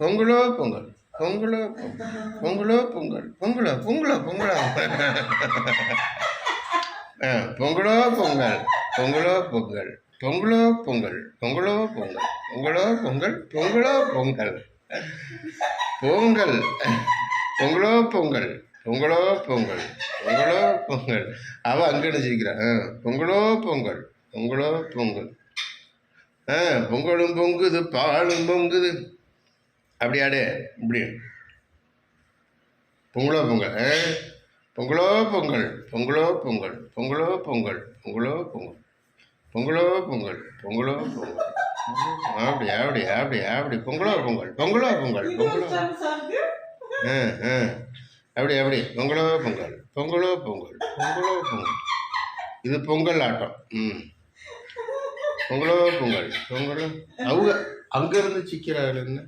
பொங்கலோ பொங்கல் பொங்கலோ பொங்கல் பொங்கலோ பொங்கல் பொங்கலோ பொங்கலோ பொங்கலோ ஆ, பொங்கலோ பொங்கல் பொங்கலோ பொங்கல் பொங்கலோ பொங்கல் பொங்கலோ பொங்கல் பொங்கலோ பொங்கல் பொங்கலோ பொங்கல் பொங்கல் பொங்கலோ பொங்கல் பொங்கலோ பொங்கல் பொங்கலோ பொங்கல் அவ அங்கே நினைச்சிருக்கிறான் ஆ, பொங்கலோ பொங்கல் பொங்கலோ பொங்கல் ஆ பொங்கலும் பொங்குது பாலும் பொங்குது அப்படியாடு இப்படி பொங்கலோ பொங்கல் பொங்கலோ பொங்கல் பொங்கலோ பொங்கல் பொங்கலோ பொங்கல் பொங்கலோ பொங்கல் பொங்கலோ பொங்கல் பொங்கலோ பொங்கல் அப்படி அப்படி அப்படி அப்படி பொங்கலோ பொங்கல் பொங்கலோ பொங்கல் பொங்கலோ ஆ ஆ அப்படி அப்படி பொங்கலோ பொங்கல் பொங்கலோ பொங்கல் பொங்கலோ பொங்கல் இது பொங்கல் ஆட்டம் ம் பொங்கலோ பொங்கல் பொங்கலோ அவங்க அங்கேருந்து சிக்கிறாள் என்ன